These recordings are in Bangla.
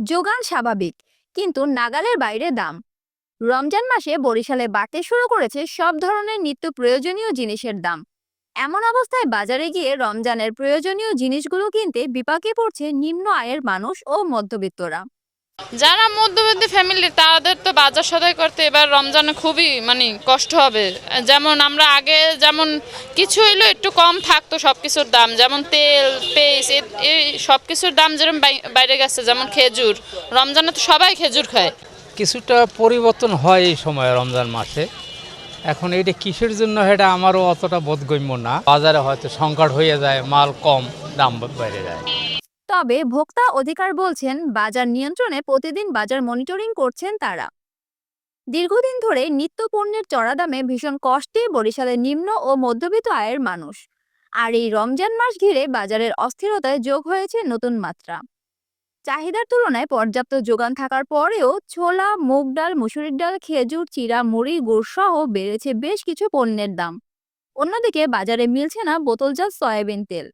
যোগান স্বাভাবিক, কিন্তু নাগালের বাইরে দাম। রমজান মাসে বরিশালে বাড়তে শুরু করেছে সব ধরনের নিত্য প্রয়োজনীয় জিনিসের দাম। এমন অবস্থায় বাজারে গিয়ে রমজানের প্রয়োজনীয় জিনিসগুলো কিনতে বিপাকে পড়ছে নিম্ন আয়ের মানুষ ও মধ্যবিত্তরা। যারা মধ্যবিত্ত ফ্যামিলি তাদের তো বাজার সদাই করতে এবার রমজানে খুবই মানে কষ্ট হবে। যেমন আমরা আগে যেমন কিছু হইলেও একটু কম থাকতো সব কিছুর দাম। যেমন তেল পেস্ট এই সব কিছুর দাম যেরকম বাই- বাইরে গেছে, যেমন খেজুর। রমজানে তো সবাই খেজুর খায়। কিছুটা পরিবর্তন হয় এই সময় রমজান মাসে। এখন এটা কিসের জন্য এটা আমারও অতটা বোধগম্য না। বাজারে হয়তো সংকট হয়ে যায়, মাল কম, দাম বেড়ে যায়। তবে ভোক্তা অধিকার বলছেন, বাজার নিয়ন্ত্রণে প্রতিদিন বাজার মনিটরিং করছেন তারা। দীর্ঘদিন ধরে নিত্য পণ্যের চড়া দামে ভীষণ কষ্টে বরিশালের নিম্ন ও মধ্যবিত্ত আয়ের মানুষ। আর এই রমজান মাস ঘিরে বাজারের অস্থিরতায় যোগ হয়েছে নতুন মাত্রা। চাহিদার তুলনায় পর্যাপ্ত যোগান থাকার পরেও ছোলা, মুগ ডাল, মুসুরির ডাল, খেজুর, চিরা, মুড়ি গুড় সহ বেড়েছে বেশ কিছু পণ্যের দাম। অন্যদিকে বাজারে মিলছে না বোতলজাত সয়াবিন তেল।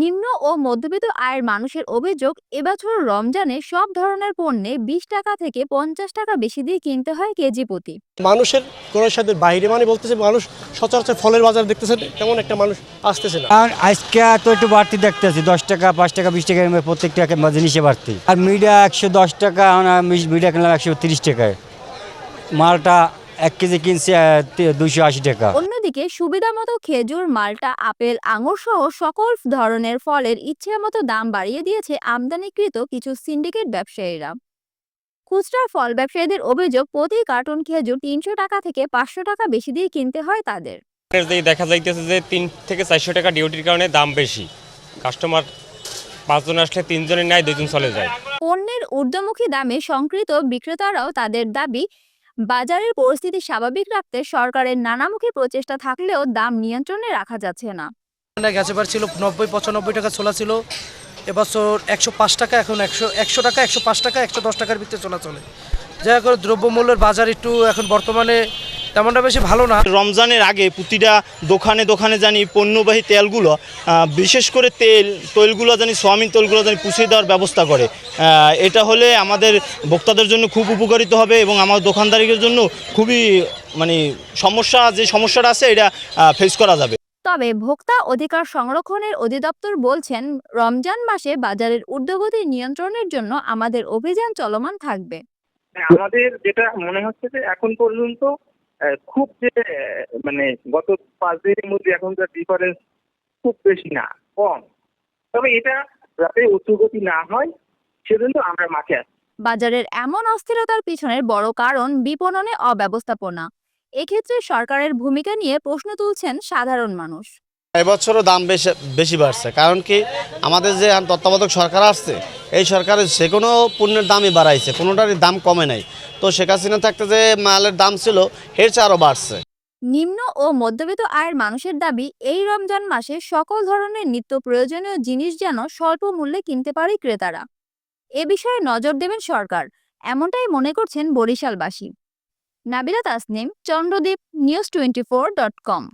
নিম্ন ও মধ্যবিত্ত আয়ের মানুষের অভিযোগ এবছর রমজানে সব ধরনের পণ্যে বিশ টাকা থেকে পঞ্চাশ টাকা বেশি দিয়ে কিনতে হয় কেজি প্রতি। মানুষের কোনো সাথে বাইরে মানে বলতেছে মানুষ সচরাচর ফলের বাজার দেখতেছে তেমন একটা মানুষ আসতেছে না। আর আজকে তো একটু বাড়তি দেখতেছি দশ টাকা পাঁচ টাকা বিশ টাকা প্রত্যেকটা জিনিসে বাড়তি। আর মিডিয়া একশো দশ টাকা মিডিয়া কিনলাম একশো তিরিশ টাকায়। মালটা এক কেজি কিনছে দুশো আশি টাকা। অন্যদিকে সুবিধামতো খেজুর মালটা আপেল আঙুর সহ সকল ধরনের ফলের ইচ্ছে মতো দাম বাড়িয়ে দিয়েছে আমদানিকৃত কিছু সিন্ডিকেট ব্যবসায়ীরা। খুচরা ফল ব্যবসায়ীদের অভিযোগ প্রতি কার্টুন খেজুর তিনশো টাকা থেকে পাঁচশো টাকা বেশি দিয়ে কিনতে হয় তাদের। দেখা যাইতেছে যে তিন থেকে চারশো টাকা ডিউটির কারণে দাম বেশি। কাস্টমার পাঁচজন আসলে তিনজনের নেয় দুজন চলে যায়। পণ্যের ঊর্ধ্বমুখী দামে সংকৃত বিক্রেতারাও তাদের দাবি বাজারের পরিস্থিতি স্বাভাবিক রাখতে সরকারের নানামুখী প্রচেষ্টা থাকলেও দাম নিয়ন্ত্রণে রাখা যাচ্ছে না। মানে গ্যাস এবার ছিল নব্বই, পঁচানব্বই টাকা ছোলা ছিল। এবছর একশো পাঁচ টাকা, এখন একশো একশো টাকা, একশো পাঁচ টাকা, একশো দশ টাকার ভিতরে চলা চলে। যাই হোক, দ্রব্যমূল্যের বাজার একটু এখন বর্তমানে তেমনটা বেশি ভালো না। রমজানের আগে প্রতিটা দোকানে দোকানে জানি পণ্যবাহী তেলগুলো বিশেষ করে তেল তৈলগুলো জানি সোয়াবিন তেলগুলো জানি পুষিয়ে দেওয়ার ব্যবস্থা করে। আহ, এটা হলে আমাদের ভোক্তাদের জন্য খুব উপকারিত হবে এবং আমার দোকানদারিদের জন্য খুবই মানে সমস্যা যে সমস্যাটা আছে এটা ফেস করা যাবে। তবে ভোক্তা অধিকার সংরক্ষণের অধিদপ্তর বলছেন রমজান মাসে বাজারের ঊর্ধ্বগতি নিয়ন্ত্রণের জন্য আমাদের অভিযান চলমান থাকবে। আমাদের যেটা মনে হচ্ছে যে এখন পর্যন্ত খুব যে মানে গত পাঁচ দিনের মধ্যে এখনকার ডিফারেন্স খুব বেশি না কম। তবে এটা যাতে উচ্চগতি না হয় সেজন্য আমরা মাঠে আছি। বাজারের এমন অস্থিরতার পিছনের বড় কারণ বিপণনে অব্যবস্থাপনা। এক্ষেত্রে সরকারের ভূমিকা নিয়ে প্রশ্ন তুলছেন সাধারণ মানুষ। এবছরও দাম বেশি বেশি বাড়ছে। কারণ কি আমাদের যে এখন তত্ত্বাবধায়ক সরকার আসছে এই সরকারের যে কোনো পণ্যের দামই বাড়াইছে, কোনোটারই দাম কমে নাই। তো শেখ হাসিনা থাকতে যে মালের দাম ছিল, এর চেয়ে আরও বাড়ছে। নিম্ন ও মধ্যবিত্ত আয়ের মানুষের দাবি, এই রমজান মাসে সকল ধরনের নিত্য প্রয়োজনীয় জিনিস যেন স্বল্প মূল্যে কিনতে পারে ক্রেতারা। এ বিষয়ে নজর দেবেন সরকার, এমনটাই মনে করছেন বরিশালবাসী। Nabila Tasnim Chandradwip news twenty four dot com.